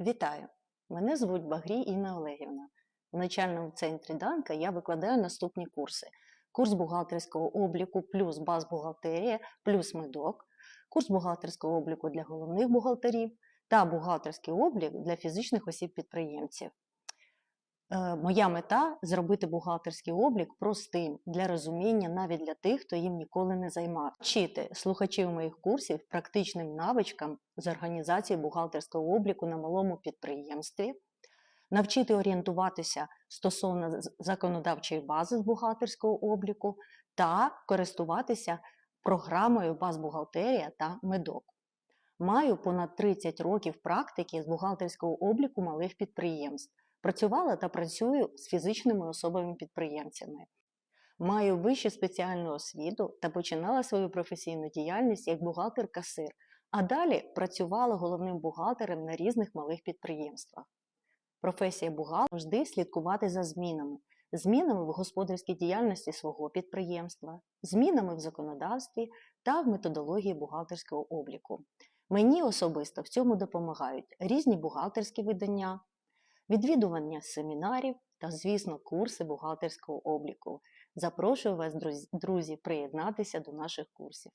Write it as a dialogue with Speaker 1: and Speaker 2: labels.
Speaker 1: Вітаю! Мене звуть Багрій Інна Олегівна. В навчальному центрі Данка я викладаю наступні курси: курс бухгалтерського обліку плюс баз-бухгалтерія плюс медок, курс бухгалтерського обліку для головних бухгалтерів та бухгалтерський облік для фізичних осіб-підприємців. Е, Моя мета зробити бухгалтерський облік простим для розуміння навіть для тих, хто їм ніколи не займав. Вчити слухачів моїх курсів практичним навичкам з організації бухгалтерського обліку на малому підприємстві, навчити орієнтуватися стосовно законодавчої бази з бухгалтерського обліку та користуватися програмою Базбухгалтерія та Медок. Маю понад 30 років практики з бухгалтерського обліку малих підприємств. Працювала та працюю з фізичними особами-підприємцями. Маю вищу спеціальну освіту та починала свою професійну діяльність як бухгалтер-касир, а далі працювала головним бухгалтером на різних малих підприємствах. Професія бухгалтера завжди слідкувати за змінами, змінами в господарській діяльності свого підприємства, змінами в законодавстві та в методології бухгалтерського обліку. Мені особисто в цьому допомагають різні бухгалтерські видання, відвідування семінарів та, звісно, курси бухгалтерського обліку. Запрошую вас, друзі- приєднатися до наших курсів.